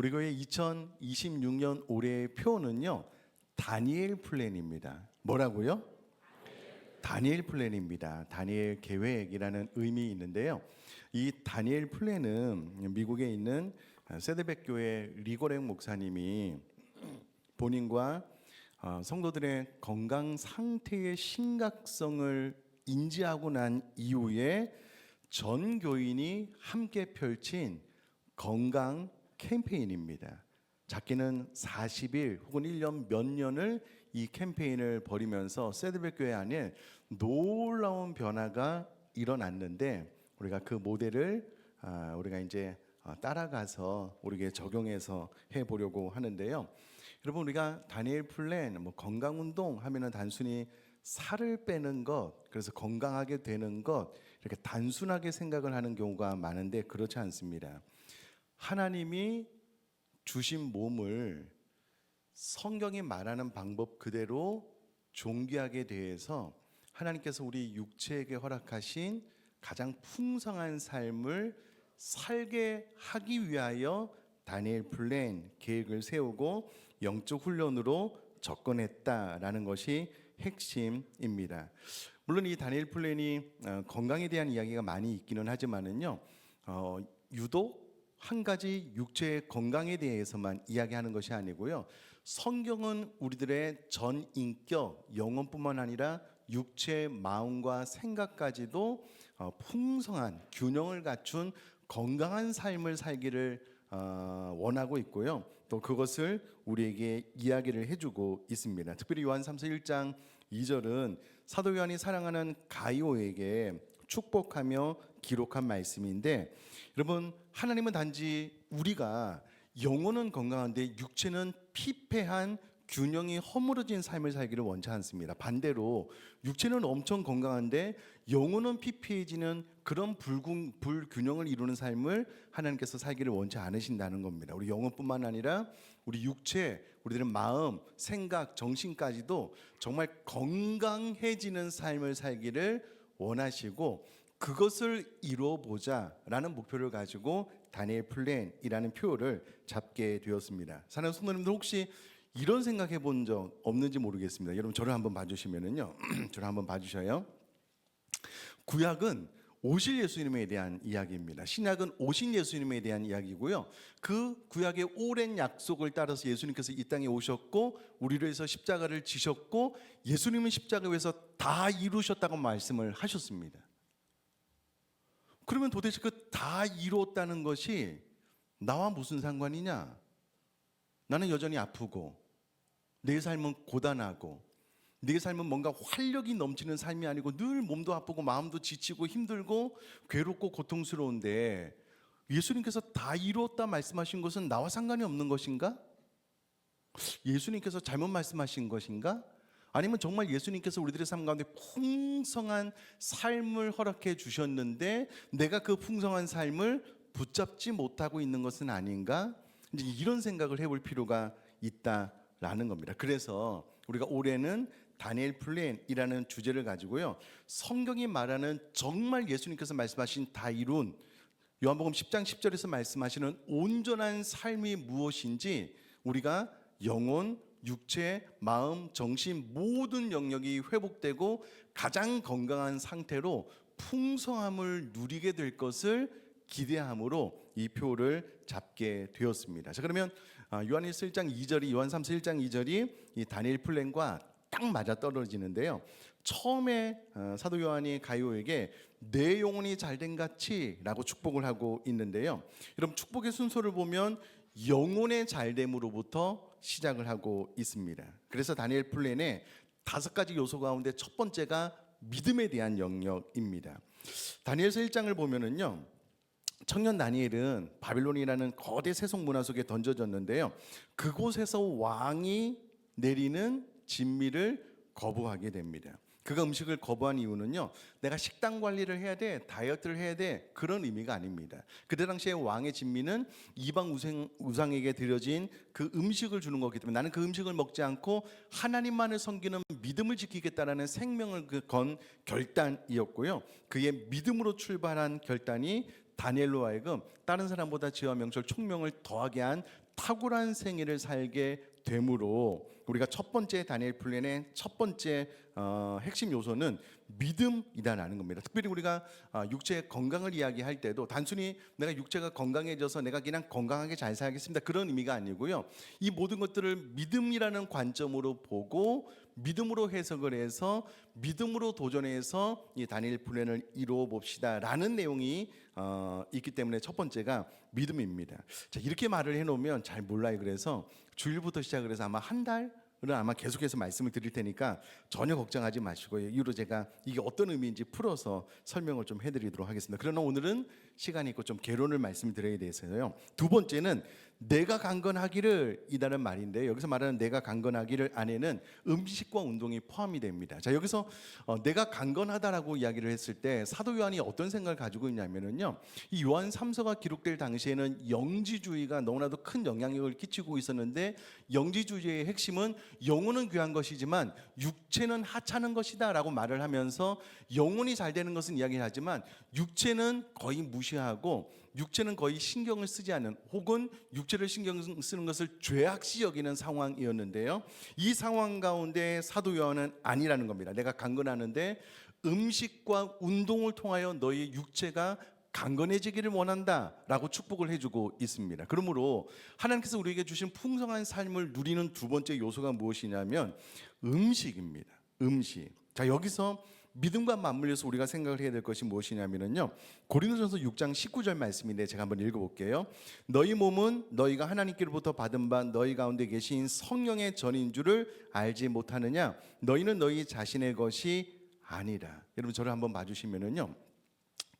우리 교회 2026년 올해의 표는요. 다니엘 플랜입니다. 뭐라고요? 다니엘 플랜입니다. 다니엘 계획이라는 의미 있는데요. 이 다니엘 플랜은 미국에 있는 세드백 교회 리고렉 목사님이 본인과 어, 성도들의 건강 상태의 심각성을 인지하고 난 이후에 전 교인이 함께 펼친 건강 캠페인입니다. 작게는 40일 혹은 1년 몇 년을 이 캠페인을 벌이면서 세드백 교회 안에 놀라운 변화가 일어났는데 우리가 그 모델을 아, 우리가 이제 어, 따라가서 우리에게 적용해서 해 보려고 하는데요. 여러분 우리가 다니엘 플랜 뭐 건강 운동 하면은 단순히 살을 빼는 것 그래서 건강하게 되는 것 이렇게 단순하게 생각을 하는 경우가 많은데 그렇지 않습니다. 하나님이 주신 몸을 성경이 말하는 방법 그대로 존귀하게 대해서 하나님께서 우리 육체에게 허락하신 가장 풍성한 삶을 살게 하기 위하여 다니엘 플랜 계획을 세우고 영적 훈련으로 접근했다라는 것이 핵심입니다. 물론 이 다니엘 플랜이 어, 건강에 대한 이야기가 많이 있기는 하지만은요, 어, 유독 한 가지 육체의 건강에 대해서만 이야기하는 것이 아니고요. 성경은 우리들의 전 인격, 영혼뿐만 아니라 육체, 마음과 생각까지도 어, 풍성한 균형을 갖춘 건강한 삶을 살기를 어, 원하고 있고요. 또 그것을 우리에게 이야기를 해주고 있습니다. 특별히 요한 3서 1장 2절은 사도 요한이 사랑하는 가이오에게 축복하며 기록한 말씀인데 여러분 하나님은 단지 우리가 영혼은 건강한데 육체는 피폐한 균형이 허물어진 삶을 살기를 원치 않습니다. 반대로 육체는 엄청 건강한데 영혼은 피폐해지는 그런 불균, 불균형을 이루는 삶을 하나님께서 살기를 원치 않으신다는 겁니다. 우리 영혼뿐만 아니라 우리 육체, 우리들의 마음, 생각, 정신까지도 정말 건강해지는 삶을 살기를 원하시고 그것을 이루어 보자라는 목표를 가지고 다니엘 플랜이라는 표를 잡게 되었습니다. 사는 성도님들 혹시 이런 생각해 본 적 없는지 모르겠습니다. 여러분 저를 한번 봐주시면은요, 저를 한번 봐주셔요. 구약은 오실 예수님에 대한 이야기입니다. 신약은 오신 예수님에 대한 이야기고요. 그 구약의 오랜 약속을 따라서 예수님께서 이 땅에 오셨고 우리를 위해서 십자가를 지셨고 예수님은 십자가 위해서 다 이루셨다고 말씀을 하셨습니다. 그러면 도대체 그 다 이루었다는 것이 나와 무슨 상관이냐? 나는 여전히 아프고 내 삶은 고단하고 내 삶은 뭔가 활력이 넘치는 삶이 아니고 늘 몸도 아프고 마음도 지치고 힘들고 괴롭고 고통스러운데 예수님께서 다 이루었다 말씀하신 것은 나와 상관이 없는 것인가? 예수님께서 잘못 말씀하신 것인가? 아니면 정말 예수님께서 우리들의 삶 가운데 풍성한 삶을 허락해 주셨는데 내가 그 풍성한 삶을 붙잡지 못하고 있는 것은 아닌가? 이제 이런 생각을 해볼 필요가 있다라는 겁니다. 그래서 우리가 올해는 다니엘 플랜이라는 주제를 가지고요. 성경이 말하는 정말 예수님께서 말씀하신 다 이룬 요한복음 10장 10절에서 말씀하시는 온전한 삶이 무엇인지 우리가 영혼, 육체, 마음, 정신 모든 영역이 회복되고 가장 건강한 상태로 풍성함을 누리게 될 것을 기대함으로 이 표를 잡게 되었습니다. 자 그러면 아, 요한일서 1장 2절이 요한 3서 1장 2절이 이 다니엘 플랜과 딱 맞아 떨어지는데요. 처음에 어, 사도 요한이 가이오에게 내 영혼이 잘된 같이라고 축복을 하고 있는데요. 여러분 축복의 순서를 보면 영혼의 잘됨으로부터 시작을 하고 있습니다. 그래서 다니엘 플랜의 다섯 가지 요소 가운데 첫 번째가 믿음에 대한 영역입니다. 다니엘서 1장을 보면은요. 청년 다니엘은 바빌론이라는 거대 세속 문화 속에 던져졌는데요. 그곳에서 왕이 내리는 진미를 거부하게 됩니다. 그가 음식을 거부한 이유는요. 내가 식단 관리를 해야 돼, 다이어트를 해야 돼 그런 의미가 아닙니다. 그때 당시에 왕의 진미는 이방 우상, 우상에게 드려진 그 음식을 주는 거기 때문에 나는 그 음식을 먹지 않고 하나님만을 섬기는 믿음을 지키겠다라는 생명을 그건 결단이었고요. 그의 믿음으로 출발한 결단이 다니엘로 하여금 다른 사람보다 지와 명철 총명을 더하게 한 탁월한 생애를 살게 되므로 우리가 첫 번째 다니엘 플랜의 첫 번째 어, 핵심 요소는 믿음이다라는 겁니다. 특별히 우리가 아, 육체의 건강을 이야기할 때도 단순히 내가 육체가 건강해져서 내가 그냥 건강하게 잘 살겠습니다 그런 의미가 아니고요. 이 모든 것들을 믿음이라는 관점으로 보고 믿음으로 해석을 해서 믿음으로 도전해서 이 다니엘 플랜을 이루어 봅시다라는 내용이 어, 있기 때문에 첫 번째가 믿음입니다. 자 이렇게 말을 해놓으면 잘 몰라요. 그래서 주일부터 시작을 해서 아마 한 달. 은 아마 계속해서 말씀을 드릴 테니까 전혀 걱정하지 마시고요. 이후로 제가 이게 어떤 의미인지 풀어서 설명을 좀 해드리도록 하겠습니다. 그러나 오늘은 시간이 있고 좀 개론을 말씀드려야 돼서요. 두 번째는 내가 강건하기를 이다는 말인데 여기서 말하는 내가 강건하기를 안에는 음식과 운동이 포함이 됩니다. 자 여기서 어, 내가 강건하다라고 이야기를 했을 때 사도 요한이 어떤 생각을 가지고 있냐면은요. 이 요한 3서가 기록될 당시에는 영지주의가 너무나도 큰 영향력을 끼치고 있었는데 영지주의의 핵심은 영혼은 귀한 것이지만 육체는 하찮은 것이다라고 말을 하면서 영혼이 잘 되는 것은 이야기하지만 육체는 거의 무시 하고 육체는 거의 신경을 쓰지 않는 혹은 육체를 신경 쓰는 것을 죄악시 여기는 상황이었는데요. 이 상황 가운데 사도 요한은 아니라는 겁니다. 내가 강건하는데 음식과 운동을 통하여 너희 육체가 강건해지기를 원한다 라고 축복을 해주고 있습니다. 그러므로 하나님께서 우리에게 주신 풍성한 삶을 누리는 두 번째 요소가 무엇이냐면 음식입니다. 음식. 자 여기서 믿음과 맞물려서 우리가 생각을 해야 될 것이 무엇이냐면요. 고린도전서 6장 19절 말씀인데 제가 한번 읽어볼게요. 너희 몸은 너희가 하나님께로부터 받은 바 너희 가운데 계신 성령의 전인 줄을 알지 못하느냐? 너희는 너희 자신의 것이 아니라. 여러분 저를 한번 봐주시면은요.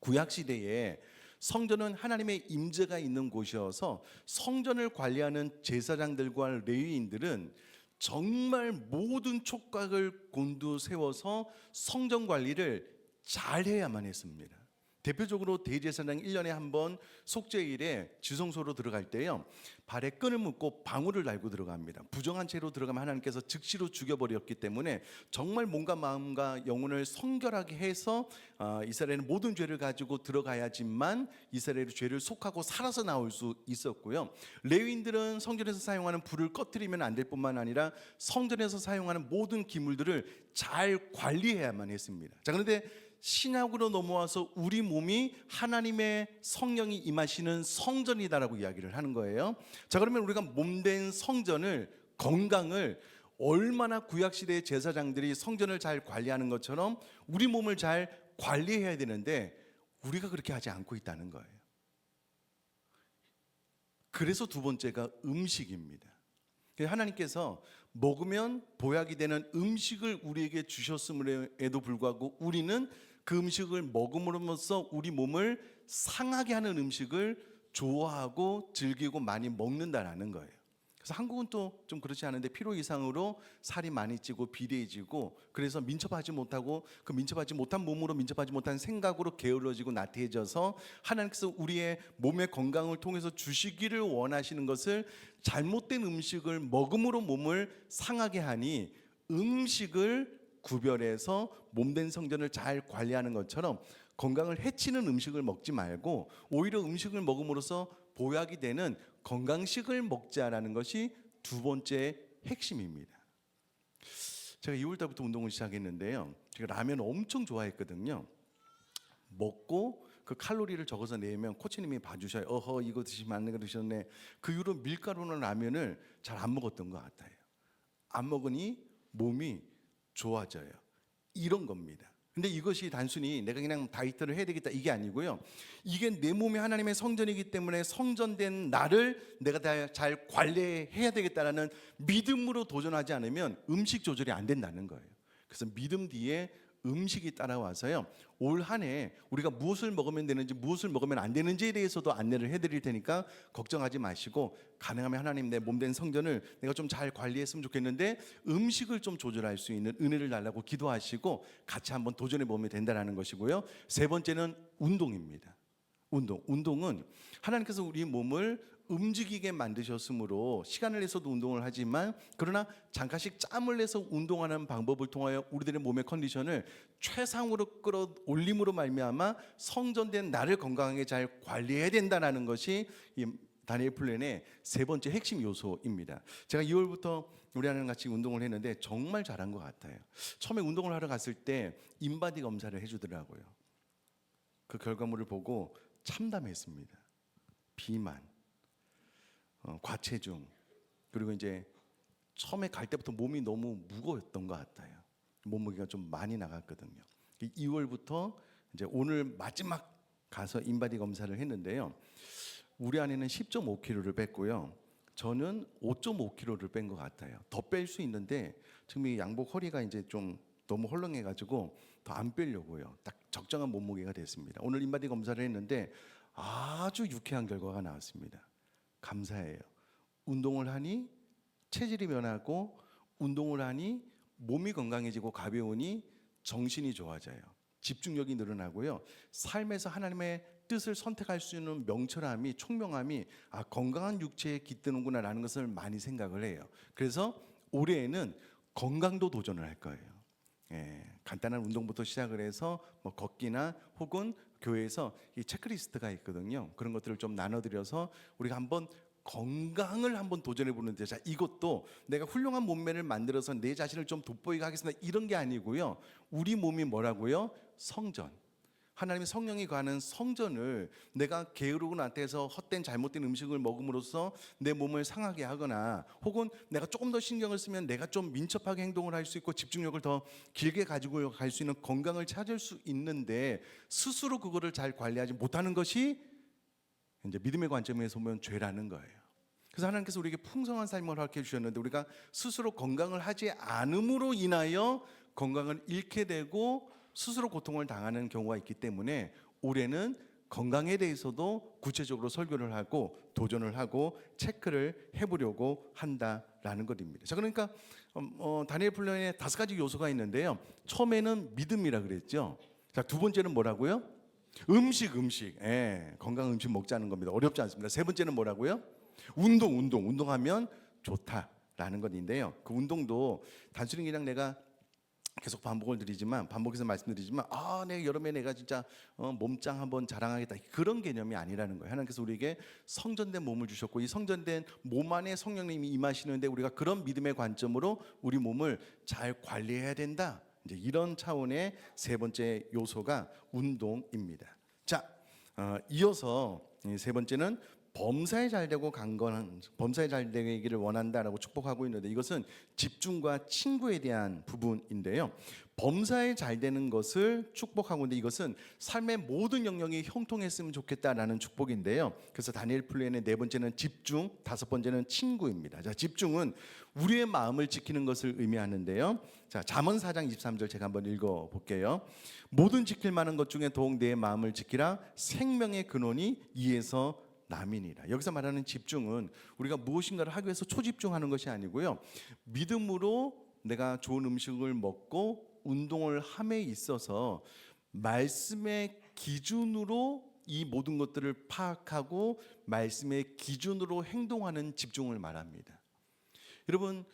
구약 시대에 성전은 하나님의 임재가 있는 곳이어서 성전을 관리하는 제사장들과 레위인들은 정말 모든 촉각을 곤두세워서 성전 관리를 잘 해야만 했습니다. 대표적으로 대제사장 1년에 한 번 속죄일에 지성소로 들어갈 때요. 발에 끈을 묶고 방울을 달고 들어갑니다. 부정한 채로 들어가면 하나님께서 즉시로 죽여버렸기 때문에 정말 몸과 마음과 영혼을 성결하게 해서 아, 이스라엘은 모든 죄를 가지고 들어가야지만 이스라엘의 죄를 속하고 살아서 나올 수 있었고요. 레위인들은 성전에서 사용하는 불을 꺼뜨리면 안 될 뿐만 아니라 성전에서 사용하는 모든 기물들을 잘 관리해야만 했습니다. 자 그런데 신약으로 넘어와서 우리 몸이 하나님의 성령이 임하시는 성전이다라고 이야기를 하는 거예요. 자, 그러면 우리가 몸된 성전을 건강을 얼마나 구약 시대의 제사장들이 성전을 잘 관리하는 것처럼 우리 몸을 잘 관리해야 되는데 우리가 그렇게 하지 않고 있다는 거예요. 그래서 두 번째가 음식입니다. 하나님께서 먹으면 보약이 되는 음식을 우리에게 주셨음에도 불구하고 우리는 그 음식을 먹음으로써 우리 몸을 상하게 하는 음식을 좋아하고 즐기고 많이 먹는다라는 거예요. 그래서 한국은 또 좀 그렇지 않은데 필요 이상으로 살이 많이 찌고 비대해지고 그래서 민첩하지 못하고 그 민첩하지 못한 몸으로 민첩하지 못한 생각으로 게을러지고 나태해져서 하나님께서 우리의 몸의 건강을 통해서 주시기를 원하시는 것을 잘못된 음식을 먹음으로 몸을 상하게 하니 음식을 구별해서 몸된 성전을 잘 관리하는 것처럼 건강을 해치는 음식을 먹지 말고 오히려 음식을 먹음으로써 보약이 되는 건강식을 먹자라는 것이 두 번째 핵심입니다. 제가 2월 달부터 운동을 시작했는데요. 제가 라면 엄청 좋아했거든요. 먹고 그 칼로리를 적어서 내면 코치님이 봐주셔요. 어허 이거 드시면 안 드셨네. 그 이후로 밀가루나 라면을 잘 안 먹었던 것 같아요. 안 먹으니 몸이 좋아져요. 이런 겁니다. 근데 이것이 단순히 내가 그냥 다이어트를 해야 되겠다 이게 아니고요. 이게 내 몸이 하나님의 성전이기 때문에 성전된 나를 내가 다 잘 관리해야 되겠다라는 믿음으로 도전하지 않으면 음식 조절이 안 된다는 거예요. 그래서 믿음 뒤에 음식이 따라와서요. 올 한 해 우리가 무엇을 먹으면 되는지 무엇을 먹으면 안 되는지에 대해서도 안내를 해드릴 테니까 걱정하지 마시고 가능하면 하나님 내 몸 된 성전을 내가 좀 잘 관리했으면 좋겠는데 음식을 좀 조절할 수 있는 은혜를 달라고 기도하시고 같이 한번 도전해 보면 된다는 것이고요. 세 번째는 운동입니다. 운동. 운동은 하나님께서 우리 몸을 움직이게 만드셨으므로 시간을 내서도 운동을 하지만 그러나 잠깐씩 짬을 내서 운동하는 방법을 통하여 우리들의 몸의 컨디션을 최상으로 끌어올림으로 말미암아 성전된 나를 건강하게 잘 관리해야 된다는 것이 이 다니엘 플랜의 세 번째 핵심 요소입니다. 제가 2월부터 우리 아내랑 같이 운동을 했는데 정말 잘한 것 같아요. 처음에 운동을 하러 갔을 때 인바디 검사를 해주더라고요. 그 결과물을 보고 참담했습니다. 비만, 어, 과체중, 그리고 이제 처음에 갈 때부터 몸이 너무 무거웠던 것 같아요. 몸무게가 좀 많이 나갔거든요. 2월부터 이제 오늘 마지막 가서 인바디 검사를 했는데요. 우리 아내는 10.5kg를 뺐고요. 저는 5.5kg를 뺀 것 같아요. 더 뺄 수 있는데 지금 이 양복 허리가 이제 좀 너무 헐렁해가지고 더 안 빼려고요. 딱 적정한 몸무게가 됐습니다. 오늘 인바디 검사를 했는데 아주 유쾌한 결과가 나왔습니다. 감사해요. 운동을 하니 체질이 변하고 운동을 하니 몸이 건강해지고 가벼우니 정신이 좋아져요. 집중력이 늘어나고요. 삶에서 하나님의 뜻을 선택할 수 있는 명철함이 총명함이 아 건강한 육체에 깃드는구나라는 것을 많이 생각을 해요. 그래서 올해에는 건강도 도전을 할 거예요. 예, 간단한 운동부터 시작을 해서 뭐 걷기나 혹은 교회에서 이 체크리스트가 있거든요. 그런 것들을 좀 나눠드려서 우리가 한번 건강을 한번 도전해 보는데 자 이것도 내가 훌륭한 몸매를 만들어서 내 자신을 좀 돋보이게 하겠습니다. 이런 게 아니고요. 우리 몸이 뭐라고요? 성전 하나님의 성령이 가는 성전을 내가 게으르고 나태해서 헛된 잘못된 음식을 먹음으로써 내 몸을 상하게 하거나 혹은 내가 조금 더 신경을 쓰면 내가 좀 민첩하게 행동을 할 수 있고 집중력을 더 길게 가지고 갈 수 있는 건강을 찾을 수 있는데 스스로 그거를 잘 관리하지 못하는 것이 이제 믿음의 관점에서 보면 죄라는 거예요. 그래서 하나님께서 우리에게 풍성한 삶을 허락해 주셨는데 우리가 스스로 건강을 하지 않음으로 인하여 건강을 잃게 되고 스스로 고통을 당하는 경우가 있기 때문에 올해는 건강에 대해서도 구체적으로 설교를 하고 도전을 하고 체크를 해보려고 한다라는 것입니다. 자 그러니까 어, 어, 다니엘 플랜에 다섯 가지 요소가 있는데요. 처음에는 믿음이라 그랬죠. 자 두 번째는 뭐라고요? 음식, 음식. 예, 건강 음식 먹자는 겁니다. 어렵지 않습니다. 세 번째는 뭐라고요? 운동, 운동. 운동하면 좋다라는 것인데요. 그 운동도 단순히 그냥 내가 계속 반복을 드리지만 반복해서 말씀드리지만 아, 내가 여름에 내가 진짜 어, 몸짱 한번 자랑하겠다 그런 개념이 아니라는 거예요. 하나님께서 우리에게 성전된 몸을 주셨고 이 성전된 몸 안에 성령님이 임하시는데 우리가 그런 믿음의 관점으로 우리 몸을 잘 관리해야 된다. 이제 이런 차원의 세 번째 요소가 운동입니다. 자, 어, 이어서 이세 번째는 범사에 잘 되고 강건한 범사에 잘 되기를 원한다라고 축복하고 있는데 이것은 집중과 친구에 대한 부분인데요. 범사에 잘 되는 것을 축복하고 있는데 이것은 삶의 모든 영역이 형통했으면 좋겠다라는 축복인데요. 그래서 다니엘 플랜의 네 번째는 집중, 다섯 번째는 친구입니다. 자, 집중은 우리의 마음을 지키는 것을 의미하는데요. 자, 잠언 4장 23절 제가 한번 읽어 볼게요. 모든 지킬 만한 것 중에 더욱 내 마음을 지키라 생명의 근원이 이에서 남이니라. 여기서 말하는 집중은 우리가 무엇인가를 하기 위해서 초집중하는 것이 아니고요. 믿음으로 내가 좋은 음식을 먹고 운동을 함에 있어서 말씀의 기준으로 이 모든 것들을 파악하고 말씀의 기준으로 행동하는 집중을 말합니다. 여러분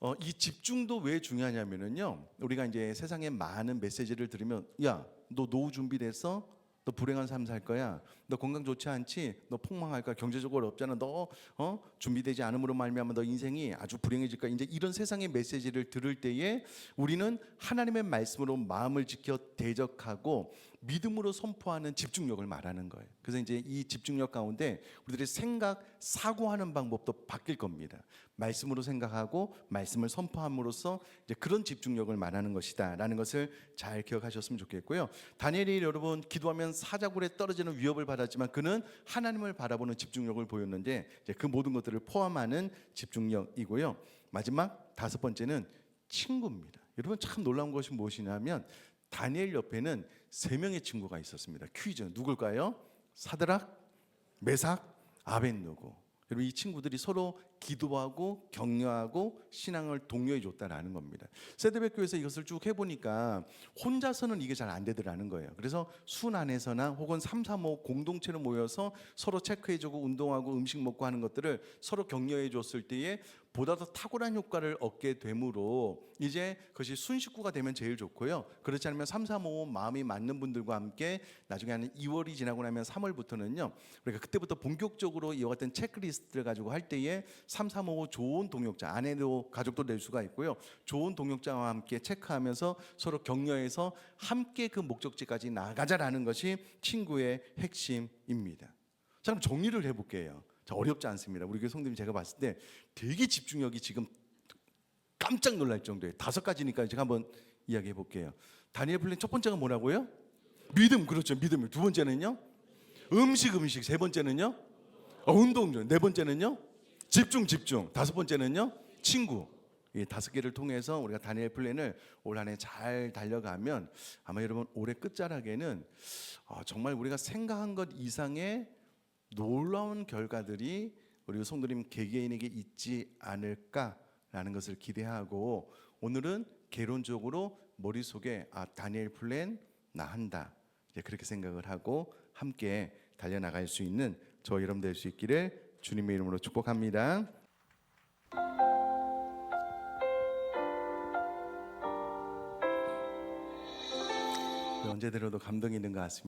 어, 이 집중도 왜 중요하냐면은요. 우리가 이제 세상에 많은 메시지를 들으면 야, 너 노후 준비됐어? 너 불행한 삶 살 거야. 너 건강 좋지 않지? 너 폭망할 거야. 경제적으로 없잖아. 너 어? 준비되지 않음으로 말미암아 너 인생이 아주 불행해질 거야. 이제 이런 세상의 메시지를 들을 때에 우리는 하나님의 말씀으로 마음을 지켜 대적하고 믿음으로 선포하는 집중력을 말하는 거예요. 그래서 이제 이 집중력 가운데 우리들의 생각, 사고하는 방법도 바뀔 겁니다. 말씀으로 생각하고 말씀을 선포함으로써 이제 그런 집중력을 말하는 것이다라는 것을 잘 기억하셨으면 좋겠고요. 다니엘이 여러분 기도하면 사자굴에 떨어지는 위협을 받았지만 그는 하나님을 바라보는 집중력을 보였는데 그 모든 것들을 포함하는 집중력이고요. 마지막 다섯 번째는 친구입니다. 여러분 참 놀라운 것이 무엇이냐면 다니엘 옆에는 세 명의 친구가 있었습니다. 퀴즈 누굴까요? 사드락, 메삭, 아벤누고. 여러분 이 친구들이 서로 기도하고 격려하고 신앙을 독려해 줬다라는 겁니다. 세대백 교회에서 이것을 쭉 해보니까 혼자서는 이게 잘 안 되더라는 거예요. 그래서 순 안에서나 혹은 3, 3, 5 공동체로 모여서 서로 체크해주고 운동하고 음식 먹고 하는 것들을 서로 격려해 줬을 때에 보다 더 탁월한 효과를 얻게 되므로 이제 그것이 순식구가 되면 제일 좋고요. 그렇지 않으면 3, 4, 5 마음이 맞는 분들과 함께 나중에 하는 2월이 지나고 나면 3월부터는요. 우리가 그때부터 본격적으로 이와 같은 체크리스트를 가지고 할 때에 3, 3, 5 좋은 동역자 아내도 가족도 될 수가 있고요. 좋은 동역자와 함께 체크하면서 서로 격려해서 함께 그 목적지까지 나가자라는 것이 친구의 핵심입니다. 자, 그럼 정리를 해볼게요. 자, 어렵지 않습니다. 우리 교회 성도님 제가 봤을 때 되게 집중력이 지금 깜짝 놀랄 정도예요. 다섯 가지니까 제가 한번 이야기해 볼게요. 다니엘 플랜 첫 번째가 뭐라고요? 믿음 그렇죠. 믿음. 두 번째는요? 음식 음식. 세 번째는요? 어, 운동 네 번째는요? 집중 집중. 다섯 번째는요? 친구. 이 다섯 개를 통해서 우리가 다니엘 플랜을 올 한해 잘 달려가면 아마 여러분 올해 끝자락에는 어, 정말 우리가 생각한 것 이상의 놀라운 결과들이 우리 성도님 개개인에게 있지 않을까라는 것을 기대하고 오늘은 개론적으로 머릿속에 아 다니엘 플랜 나 한다 이제 그렇게 생각을 하고 함께 달려나갈 수 있는 저 여러분 될 수 있기를 주님의 이름으로 축복합니다. 언제 들어도 감동이 있는 것 같습니다.